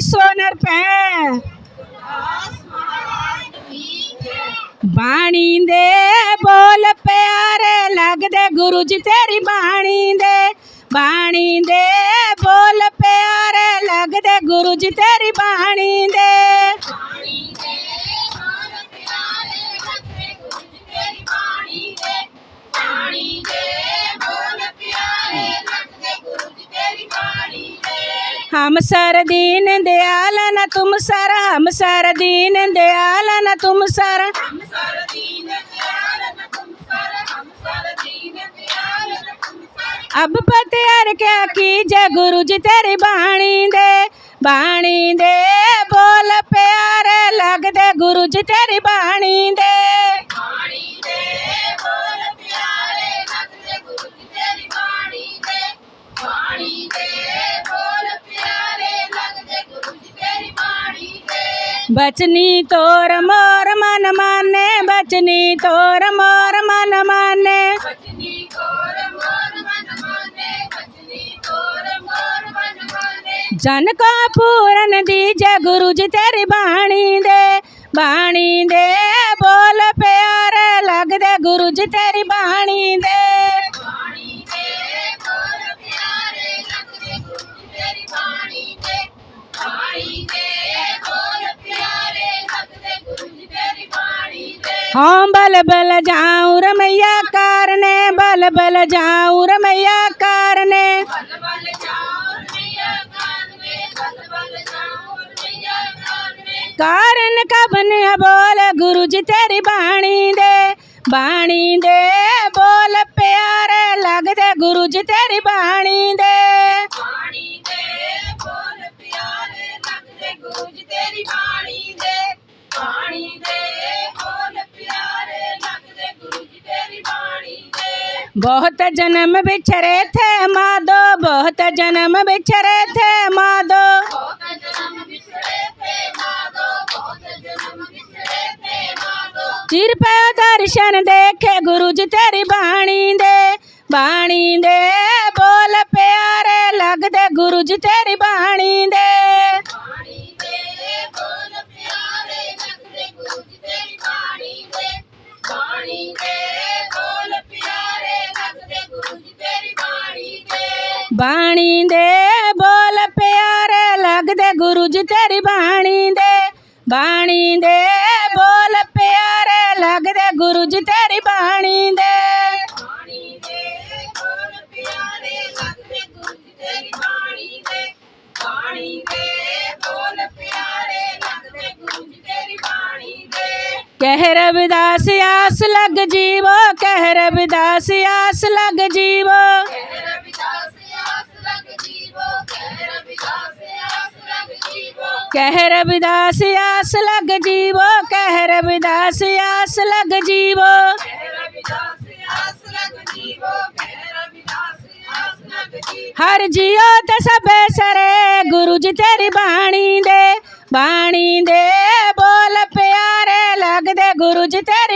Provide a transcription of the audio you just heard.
ਸੋਨਰ ਪੈ ਬਾਣੀ ਦੇ ਬੋਲ ਪਿਆਰੇ ਲੱਗਦੇ ਗੁਰੂ ਜੀ ਤੇਰੀ ਬਾਣੀ ਦੇ। ਬਾਣੀ ਦੇ ਬੋਲ ਪਿਆਰੇ ਲੱਗਦੇ ਗੁਰੂ ਜੀ ਤੇਰੀ ਬਾਣੀ ਦੇ। हम सर दीन दयाल न तुम सर हम सर दीन दयाल न तुम सर अब पतियार क्या कीजे गुरु जी तेरी बाणी दे बाणी दे बोल प्यारे लगदे गुरु जी तेरी बाणी दे ਬਚਨੀ ਤੋਰ ਮੋਰ ਮਨ ਮਾਨੇ ਬਚਨੀ ਤੋਰ ਮੋਰ ਮਨ ਮਾਨੇ। ਬਚਨੀ ਤੋਰ ਮੋਰ ਮਨ ਮਾਨੇ ਬਚਨੀ ਤੋਰ ਮੋਰ ਮਨ ਮਾਨੇ। ਜਨ ਕੋ ਪੂਰਨ ਦੀਜੈ ਗੁਰੂ ਜੀ ਤੇਰੀ ਬਾਣੀ ਦੇ ਬਾਣੀ ਦੇ ਬੋਲ ਪਿਆਰੇ ਲੱਗਦੇ ਗੁਰੂ ਜੀ ਤੇਰੀ ਬਾਣੀ ਦੇ। ਹਾਂ ਬਲ ਬਲ ਜਾਉ ਰਮਈਆ ਕਾਰਨੇ ਬਲ ਬਲ ਜਾਉ ਰਮਈਆ ਕਾਰਨੇ। ਕਾਰਨ ਕਬਨ ਬੋਲ ਗੁਰੂ ਜੀ ਤੇਰੀ ਬਾਣੀ ਦੇ। ਬਾਣੀ ਦੇ ਬੋਲ ਪਿਆਰੇ ਲੱਗਦੇ ਗੁਰੂ ਜੀ ਤੇਰੀ ਬਾਣੀ ਦੇ। बहुत जन्म बिछरे थे माधो बहुत जन्म बिछरे थे माधो चिर पे दर्शन देखे गुरु जी तेरी बाणी दे बाणी दे बोल प्यारे लगदे गुरु जी तेरी ਬਾਣੀ ਦੇ ਬੋਲ ਪਿਆਰੇ ਲੱਗਦੇ ਗੁਰੂ ਜੀ ਤੇਰੀ ਬਾਣੀ ਦੇ। ਬਾਣੀ ਦੇ ਬੋਲ ਪਿਆਰੇ ਲੱਗਦੇ ਗੁਰੂ ਜੀ ਤੇਰੀ ਬਾਣੀ ਦੇ। ਕਹਿ ਰਵਿਦਾਸ ਆਸ ਲੱਗ ਜੀਵੋ ਕਹਿ ਰਵਿਦਾਸ ਆਸ ਲੱਗ ਜੀਵੋ। ਕਹਿ ਰਬਿਦਾਸ ਆਸ ਲਗ ਜੀਵੋ, ਕਹਿ ਰਬਿਦਾਸ ਆਸ ਲਗ ਜੀਵੋ। ਹਰ ਜੀਓ ਤੇ ਸਭੇ ਸਰੇ, ਗੁਰੂ ਜੀ ਤੇਰੀ ਬਾਣੀ ਦੇ ਬਾਣੀ ਦੇ ਬੋਲ ਪਿਆਰੇ ਲੱਗਦੇ ਗੁਰੂ ਜੀ ਤੇਰੇ